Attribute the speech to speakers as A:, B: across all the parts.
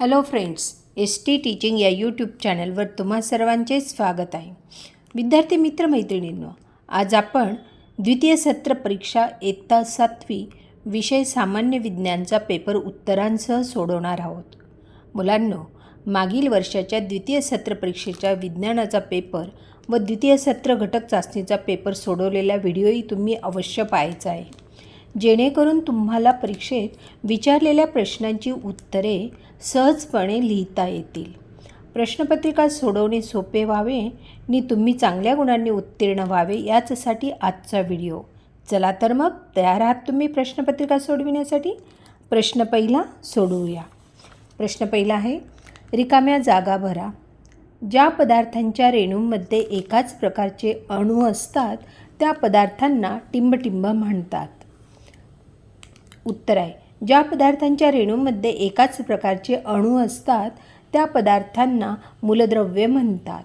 A: Hello friends S T teaching या YouTube चॅनलवर तुम्हा सर्वांचे स्वागत आहे. विद्यार्थी मित्रमैत्रिणींनो आज आपण द्वितीय सत्र परीक्षा इयत्ता सातवी विषय सामान्य विज्ञानचा पेपर उत्तरांसह सोडवणार आहोत. मुलांनो मागील वर्षाच्या द्वितीय सत्र परीक्षेच्या विज्ञानाचा पेपर व द्वितीय सत्र घटक चाचणीचा पेपर सोडवलेला व्हिडिओही तुम्ही अवश्य पाहायचा आहे. जेणेकरून तुम्हाला परीक्षेत विचारलेल्या प्रश्नांची उत्तरे सहजपणे लिहिता येतील. प्रश्नपत्रिका सोडवणे सोपे व्हावे आणि तुम्ही चांगल्या गुणांनी उत्तीर्ण व्हावे याचसाठी आजचा व्हिडिओ. चला तर मग तयार आहात तुम्ही प्रश्नपत्रिका सोडविण्यासाठी? प्रश्न पहिला सोडवूया. प्रश्न पहिला आहे रिकाम्या जागा भरा. ज्या पदार्थांच्या रेणूंमध्ये एकाच प्रकारचे अणू असतात त्या पदार्थांना टिंबटिंब म्हणतात. उत्तर आहे. ज्या पदार्थांच्या रेणूमध्ये एकाच प्रकारचे अणू असतात त्या पदार्थांना मूलद्रव्य म्हणतात.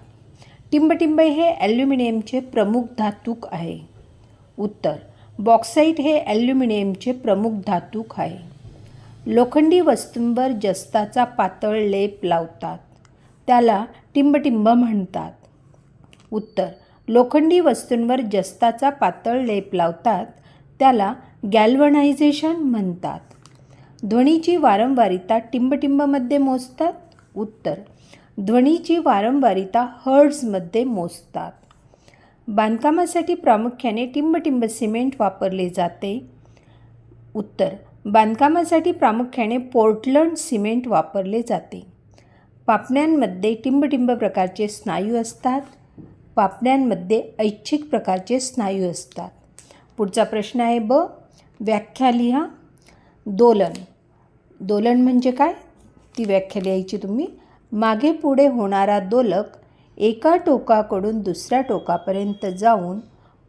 A: टिंबटिंब हे ॲल्युमिनियमचे प्रमुख धातूक आहे. उत्तर बॉक्साईट हे ॲल्युमिनियमचे प्रमुख धातूक आहे. लोखंडी वस्तूंवर जस्ताचा पातळ लेप लावतात. त्याला टिंबटिंब म्हणतात. उत्तर लोखंडी वस्तूंवर जस्ताचा पातळ लेप लावतात त्याला गॅल्वनायझेशन म्हणतात. ध्वनीची वारंवारिता टिंबटिंबमध्ये मोजतात. उत्तर ध्वनीची वारंवारिता हर्ड्समध्ये मोजतात. बांधकामासाठी प्रामुख्याने टिंबटिंब सिमेंट वापरले जाते. उत्तर बांधकामासाठी प्रामुख्याने पोर्टलंड सिमेंट वापरले जाते. पापण्यांमध्ये टिंबटिंब प्रकारचे स्नायू असतात. पापण्यांमध्ये ऐच्छिक प्रकारचे स्नायू असतात. पुढचा प्रश्न आहे ब. व्याख्या लिहा. दोलन. दोलन म्हणजे काय? ती व्याख्या लिहायची तुम्ही. मागे पुढे होणारा दोलक एका टोकाकडून दुसऱ्या टोकापर्यंत जाऊन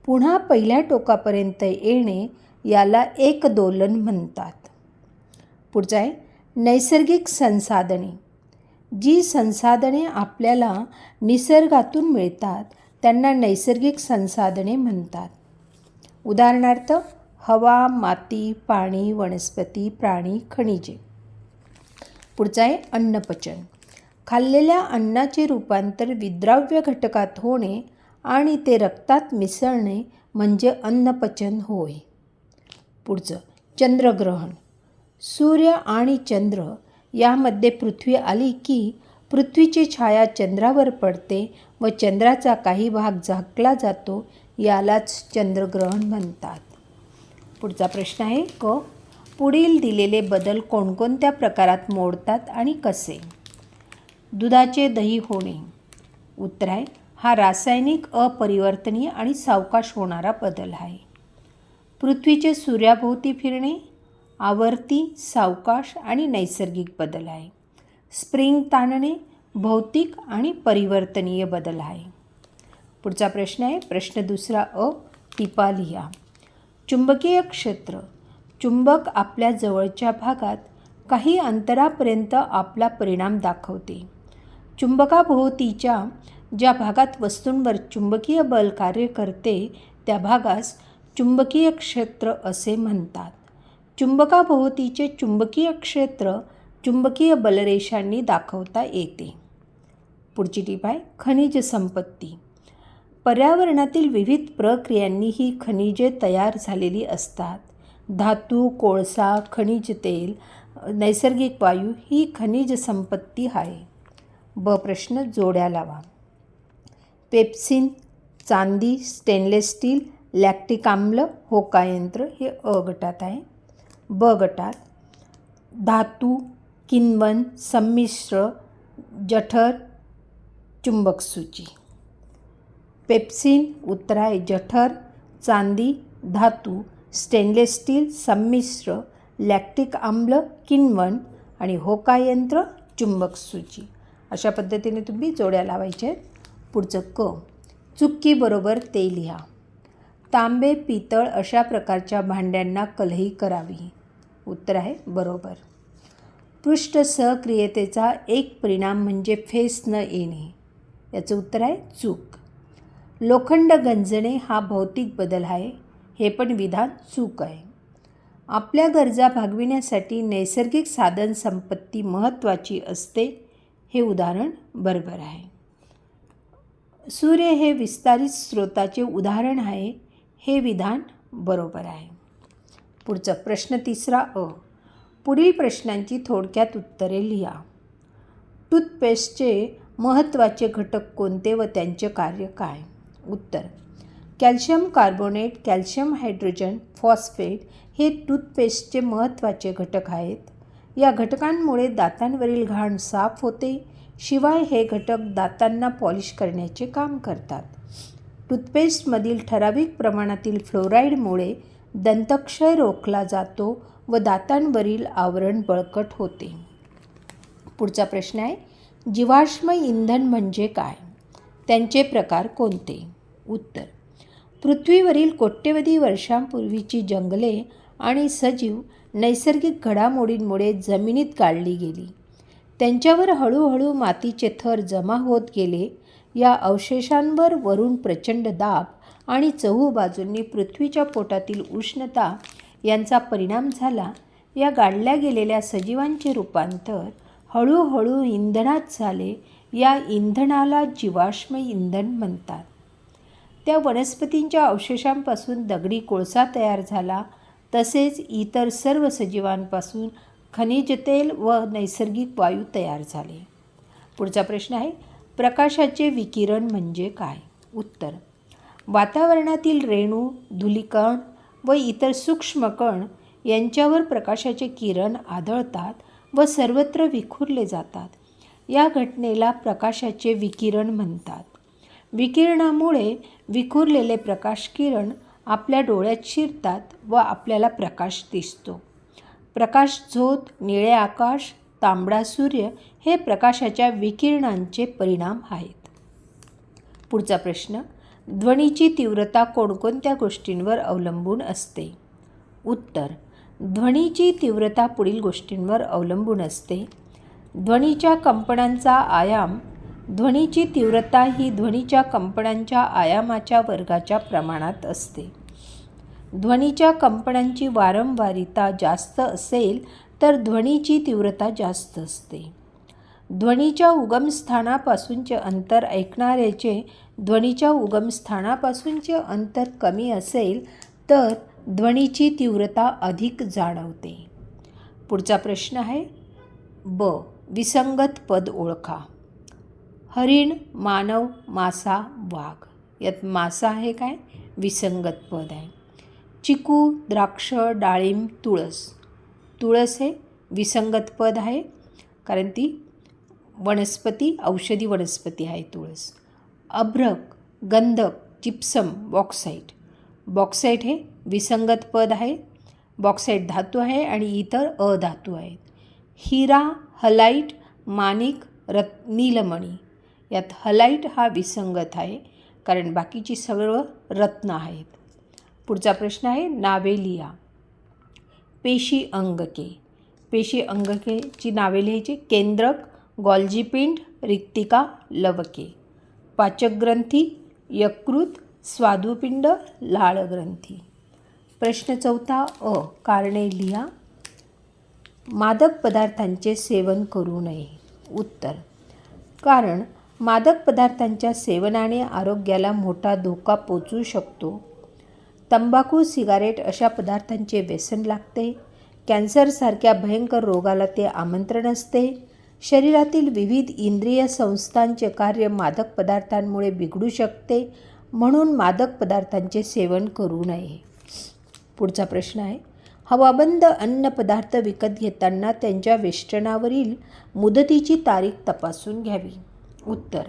A: पुन्हा पहिल्या टोकापर्यंत येणे याला एक दोलन म्हणतात. पुढचं आहे. नैसर्गिक संसाधने. जी संसाधने आपल्याला निसर्गातून मिळतात त्यांना नैसर्गिक संसाधने म्हणतात. उदाहरणार्थ हवा माती पाणी वनस्पती प्राणी खनिजे. पुढचं आहे अन्नपचन. खाल्लेल्या अन्नाचे रूपांतर विद्राव्य घटकात होणे आणि ते रक्तात मिसळणे म्हणजे अन्नपचन होय. पुढचं चंद्रग्रहण. सूर्य आणि चंद्र यामध्ये पृथ्वी आली की पृथ्वीची छाया चंद्रावर पडते व चंद्राचा काही भाग झाकला जातो यालाच चंद्रग्रहण म्हणतात. पुढचा प्रश्न आहे क. पुढील दिलेले बदल कोणकोणत्या प्रकारात मोडतात आणि कसे? दुधाचे दही होणे. उत्तर आहे हा रासायनिक अपरिवर्तनीय आणि सावकाश होणारा बदल आहे. पृथ्वीचे सूर्याभोवती फिरणे आवर्ती सावकाश आणि नैसर्गिक बदल आहे. स्प्रिंग ताणणे भौतिक आणि परिवर्तनीय बदल आहे. पुढचा प्रश्न आहे. प्रश्न दुसरा अ टिपा लिहा. चुंबकीय क्षेत्र चुंबक आपल्या जवळच्या भागात काही अंतरापर्यंत आपला परिणाम दाखवते. चुंबकाभोवतीच्या ज्या भागात वस्तूंवर चुंबकीय बल कार्य करते त्या भागास चुंबकीय क्षेत्र असे म्हणतात. चुंबकाभोवतीचे चुंबकीय क्षेत्र चुंबकीय बलरेषांनी दाखवता येते. पुढची टीप आहे. खनिज संपत्ती. पर्यावरणातील विविध प्रक्रियांनी ही खनिजे तयार झालेली असतात. धातू कोळसा खनिज तेल नैसर्गिक वायू ही खनिज संपत्ती आहे. ब प्रश्न जोड्या लावा. पेप्सिन चांदी स्टेनलेस स्टील लॅक्टिक आम्ल होकायंत्र हे अ गटात आहे. ब गटात धातू किन्वन संमिश्र जठर चुंबक सूची. पेप्सिन उत्तर आहे जठर चांदी धातू स्टेनलेस स्टील संमिश्र लॅक्टिक आम्ल किनवण आणि होका यंत्र चुंबक सूची. अशा पद्धतीने तुम्ही जोड्या लावायच्या आहेत पुढचं क. चुक्कीबरोबर ते लिहा. तांबे पितळ अशा प्रकारच्या भांड्यांना कलही करावी. उत्तर आहे बरोबर. पृष्ठ सहक्रियतेचा एक परिणाम म्हणजे फेस न येणे. याचं उत्तर आहे चूक. लोखंड गंजणे हा भौतिक बदल आहे हे पण विधान चूक आहे. आपल्या गरजा भागविण्यासाठी नैसर्गिक साधन संपत्ती महत्त्वाची असते हे उदाहरण बरोबर आहे. सूर्य हे विस्तारित स्रोताचे उदाहरण आहे हे विधान बरोबर आहे. पुढचा प्रश्न तिसरा अ. पुढील प्रश्नांची थोडक्यात उत्तरे लिहा. टूथपेस्टचे महत्त्वाचे घटक कोणते व त्यांचे कार्य काय? उत्तर. Calcium carbonate calcium hydrogen phosphate हे टूथपेस्टचे महत्त्वाचे घटक आहेत. या घटकांमुळे दातांवरील घाण साफ होते. शिवाय हे घटक दातांना पॉलिश करण्याचे काम करतात. टूथपेस्टमधील ठराविक प्रमाणातील फ्लोराईडमुळे दंतक्षय रोखला जातो व दातांवरील आवरण बळकट होते. पुढचा प्रश्न आहे जीवाश्म इंधन म्हणजे काय? त्यांचे प्रकार कोणते? उत्तर. पृथ्वीवरील कोट्यवधी वर्षांपूर्वीची जंगले आणि सजीव नैसर्गिक घडामोडींमुळे जमिनीत गाडली गेली. त्यांच्यावर हळूहळू मातीचे थर जमा होत गेले. या अवशेषांवर वरून प्रचंड दाब आणि चहूबाजूंनी पृथ्वीच्या पोटातील उष्णता यांचा परिणाम झाला. या गाडल्या गेलेल्या सजीवांचे रूपांतर हळूहळू इंधनात झाले. या इंधनाला जीवाश्म इंधन म्हणतात. त्या वनस्पतींच्या अवशेषांपासून दगडी कोळसा तयार झाला. तसेच इतर सर्व सजीवांपासून खनिज तेल व नैसर्गिक वायू तयार झाले. पुढचा प्रश्न आहे प्रकाशाचे विकिरण म्हणजे काय? उत्तर वातावरणातील रेणू धुलीकण व इतर सूक्ष्म कण यांच्यावर प्रकाशाचे किरण आढळतात व सर्वत्र विखुरले जातात. या घटनेला प्रकाशाचे विकिरण म्हणतात. विकिरणामुळे विखुरलेले प्रकाश किरण आपल्या डोळ्यात शिरतात व आपल्याला प्रकाश दिसतो. प्रकाश झोत निळे आकाश तांबडा सूर्य हे प्रकाशाच्या विकिरणांचे परिणाम आहेत. पुढचा प्रश्न ध्वनीची तीव्रता कोणकोणत्या गोष्टींवर अवलंबून असते? उत्तर ध्वनीची तीव्रता पुढील गोष्टींवर अवलंबून असते. ध्वनीच्या कंपनांचा आयाम ध्वनीची तीव्रता ही ध्वनीच्या कंपनांच्या आयामाच्या वर्गाच्या प्रमाणात असते. ध्वनीच्या कंपनांची वारंवारिता जास्त असेल तर ध्वनीची तीव्रता जास्त असते. ध्वनीच्या उगमस्थानापासूनचे अंतर ऐकणाऱ्याचे ध्वनीच्या उगमस्थानापासूनचे अंतर कमी असेल तर ध्वनीची तीव्रता अधिक जाणवते. पुढचा प्रश्न आहे. ब. विसंगत पद ओळखा. हरिण मानव मासा वाघ. यात मासा आहे काय? विसंगत पद आहे. चिकू द्राक्ष डाळिंब तुळस. तुळस हे विसंगत पद आहे कारण ती वनस्पती औषधी वनस्पती आहे तुळस. अभ्रक गंधक जिप्सम बॉक्साईट. बॉक्साईट हे विसंगत पद आहे. बॉक्साईट धातू आहे आणि इतर अधातू आहेत. हिरा हलाईट माणिक रत् नीलमणी यात हलाईट हा विसंगत आहे कारण बाकीची सर्व रत्न आहेत. पुढचा प्रश्न आहे नावेलिया. पेशी अंगके. पेशी अंगकेची नावे लिहायची केंद्रक गॉल्जीपिंड रिक्तिका लवके. पाचकग्रंथी यकृत स्वादुपिंड लाळग्रंथी. प्रश्न चौथा अ कारणे लिहा. मादक पदार्थांचे सेवन करू नये. उत्तर. कारण मादक पदार्थांच्या सेवनाने आरोग्याला मोठा धोका पोचू शकतो. तंबाखू सिगारेट अशा पदार्थांचे व्यसन लागते. कॅन्सरसारख्या भयंकर रोगाला ते आमंत्रण असते. शरीरातील विविध इंद्रिय संस्थांचे कार्य मादक पदार्थांमुळे बिघडू शकते म्हणून मादक पदार्थांचे सेवन करू नये. पुढचा प्रश्न आहे. हवाबंद अन्न पदार्थ विकत घेताना त्यांच्या वेष्टनावरील मुदतीची तारीख तपासून घ्यावी. उत्तर.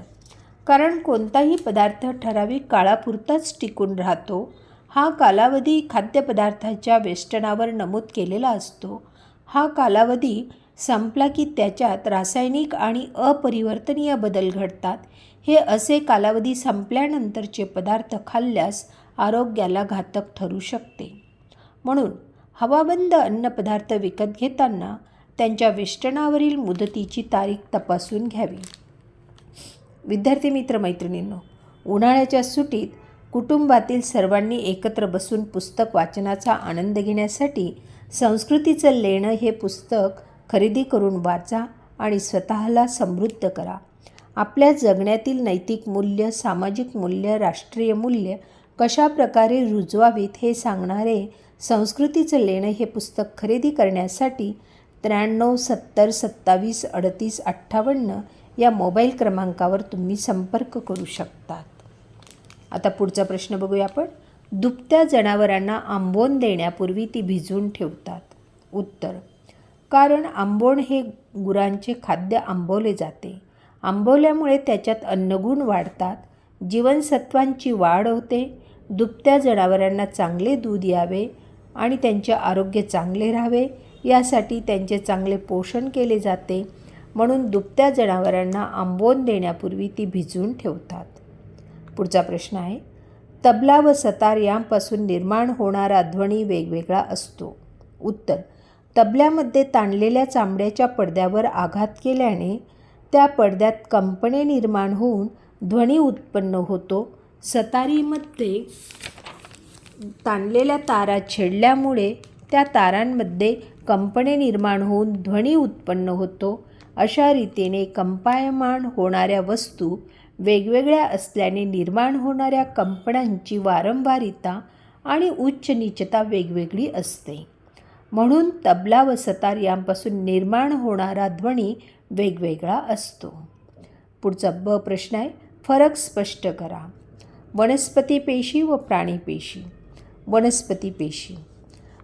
A: कारण कोणताही पदार्थ ठराविक काळापुरताच टिकून राहतो हा कालावधी खाद्यपदार्थाच्या वेष्टनावर नमूद केलेला असतो. हा कालावधी संपला की त्याच्यात रासायनिक आणि अपरिवर्तनीय बदल घडतात. हे असे कालावधी संपल्यानंतरचे पदार्थ खाल्ल्यास आरोग्याला घातक ठरू शकते. म्हणून हवाबंद अन्नपदार्थ विकत घेताना त्यांच्या वेष्टनावरील मुदतीची तारीख तपासून घ्यावी. विद्यार्थी मित्र मैत्रिणींनो उन्हाळ्याच्या सुटीत कुटुंबातील सर्वांनी एकत्र बसून पुस्तक वाचनाचा आनंद घेण्यासाठी संस्कृतीचं लेणं हे पुस्तक खरेदी करून वाचा आणि स्वतःला समृद्ध करा. आपल्या जगण्यातील नैतिक मूल्य सामाजिक मूल्य राष्ट्रीय मूल्य कशा प्रकारे रुजवावीत हे सांगणारे संस्कृतीचं लेणं हे पुस्तक खरेदी करण्यासाठी त्र्याण्णव सत्तर सत्तावीस अडतीस अठ्ठावन्न या मोबाईल क्रमांकावर तुम्ही संपर्क करू शकतात. आता पुढचा प्रश्न बघूया आपण. दुभत्या जनावरांना आंबोण देण्यापूर्वी ती भिजवून ठेवतात. उत्तर कारण आंबोण हे गुरांचे खाद्य आंबवले जाते. आंबवल्यामुळे त्याच्यात अन्नगुण वाढतात. जीवनसत्वांची वाढ होते. दुभत्या जनावरांना चांगले दूध यावे आणि त्यांचे आरोग्य चांगले राहावे. यासाठी त्यांचे चांगले पोषण केले जाते. म्हणून दुभत्या जनावरांना आंबवून देण्यापूर्वी ती भिजवून ठेवतात. पुढचा प्रश्न आहे तबला व सतार यांपासून निर्माण होणारा ध्वनी वेगवेगळा असतो. उत्तर तबल्यामध्ये ताणलेल्या चांबड्याच्या पडद्यावर आघात केल्याने त्या पडद्यात कंपने निर्माण होऊन ध्वनी उत्पन्न होतो. सतारीमध्ये ताणलेल्या तारा छेडल्यामुळे त्या तारांमध्ये कंपने निर्माण होऊन ध्वनी उत्पन्न होतो. अशा रीतीने कंपायमान होणाऱ्या वस्तू वेगवेगळ्या असल्याने निर्माण होणाऱ्या कंपनांची वारंवारिता आणि उच्च नीचता वेगवेगळी असते. म्हणून तबला व सतार यांपासून निर्माण होणारा ध्वनी वेगवेगळा असतो. पुढचा ब प्रश्न आहे फरक स्पष्ट करा. वनस्पती पेशी व प्राणी पेशी. वनस्पती पेशी.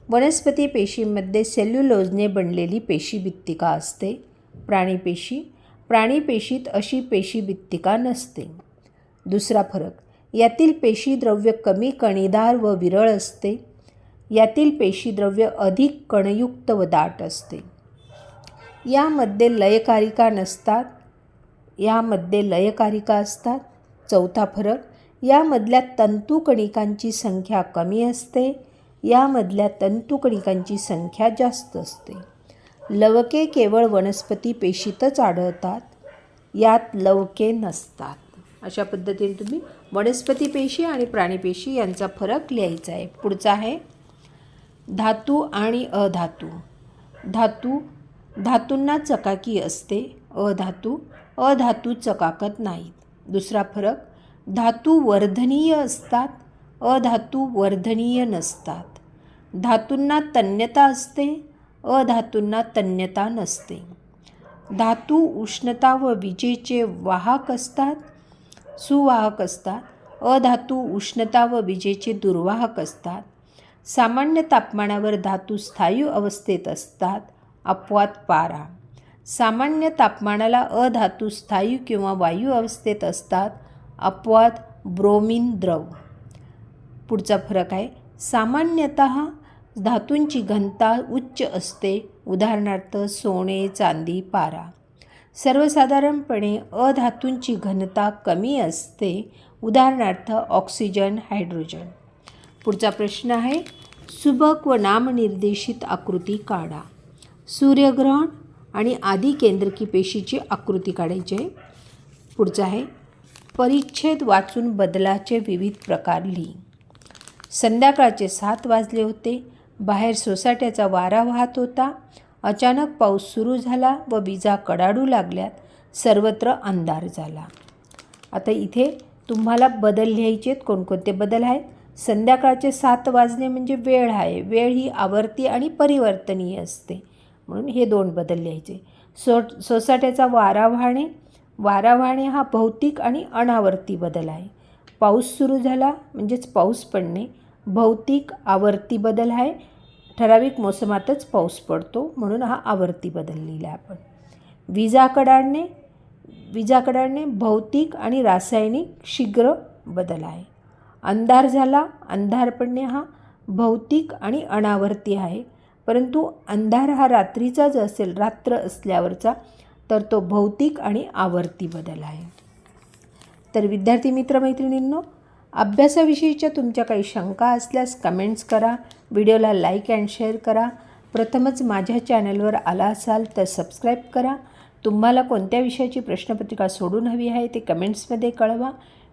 A: वनस्पती पेशीमध्ये सेल्युलोजने बनलेली पेशी भित्तिका असते. प्राणीपेशी. प्राणीपेशीत अशी पेशीभित्तिका नसते. दुसरा फरक यातील पेशीद्रव्य कमी कणीदार व विरळ असते. यातील पेशीद्रव्य अधिक कणयुक्त व दाट असते. यामध्ये लयकारिका नसतात. यामध्ये लयकारिका असतात. चौथा फरक यामधल्या तंतुकणिकांची संख्या कमी असते. यामधल्या तंतुकणिकांची संख्या जास्त असते. लवके केवळ वनस्पती पेशीतच आढळतात यात लवके नसतात. अशा पद्धतीने तुम्ही वनस्पती पेशी आणि प्राणीपेशी यांचा फरक लिहायचा आहे. पुढचा आहे. धातू आणि अधातू. धातू धातूंना चकाकी असते. अधातू अधातू चकाकत नाहीत. दुसरा फरक धातू वर्धनीय असतात अधातू वर्धनीय नसतात. धातूंना तन्यता असते अधातूंना तन्यता नसते. धातू उष्णता व विजेचे वाहक असतात सुवाहक असतात. अधातू उष्णता व विजेचे दुर्वाहक असतात. सामान्य तापमानावर धातू स्थायू अवस्थेत असतात अपवाद पारा. सामान्य तापमानाला अधातू स्थायू किंवा वायू अवस्थेत असतात अपवाद ब्रोमिन द्रव. पुढचा फरक आहे. सामान्यतः धातूंची घनता उच्च असते. उदाहरणार्थ सोने चांदी पारा. सर्वसाधारणपणे अधातूंची घनता कमी असते. उदाहरणार्थ ऑक्सिजन हायड्रोजन. पुढचा प्रश्न आहे. सुबक व नामनिर्देशित आकृती काढा. सूर्यग्रहण आणि आदी केंद्रकी पेशीची आकृती काढायची आहे. पुढचं आहे. परिच्छेद वाचून बदलाचे विविध प्रकार लिही. संध्याकाळचे सात वाजले होते. बाहेर सोसाट्याचा वारा वाहत होता. अचानक पाऊस सुरू झाला व विजा कडाडू लागल्यात. सर्वत्र अंधार झाला. आता इथे तुम्हाला बदल लिहायचे आहेत. कोणकोणते बदल आहेत? संध्याकाळचे सात वाजणे म्हणजे वेळ आहे. वेळ ही आवर्ती आणि परिवर्तनीय असते. म्हणून हे दोन बदल लिहायचे. सो सोसाट्याचा वारा वाहणे. वारा वाहणे हा भौतिक आणि अनावर्ती बदल आहे. पाऊस सुरू झाला म्हणजेच पाऊस पडणे. भौतिक आवर्ती बदल आहे. ठराविक मोसमातच पाऊस पडतो म्हणून हा आवर्ती बदल लिहिला आपण. विजा कडाडणे विजा कडाडणे भौतिक आणि रासायनिक शीघ्र बदल आहे. अंधार झाला अंधार पडणे हा भौतिक आणि अनावर्ती आहे. परंतु अंधार हा रात्रीचाच असेल रात्र असल्यावरचा तर तो भौतिक आणि आवर्ती बदल आहे. तर विद्यार्थी मित्रमैत्रिणींनो अभ्यासाविषयीच्या तुमच्या काही शंका असल्यास कमेंट्स करा. व्हिडिओला लाईक अँड शेअर करा. प्रथमच माझ्या चॅनलवर आला असाल तर सबस्क्राईब करा. तुम्हाला कोणत्या विषयाची प्रश्नपत्रिका सोडून हवी आहे ते कमेंट्समध्ये कळवा.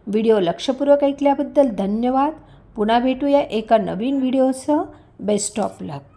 A: व्हिडिओ लक्षपूर्वक ऐकल्याबद्दल धन्यवाद. पुन्हा भेटूया एका नवीन व्हिडिओसह. Best of luck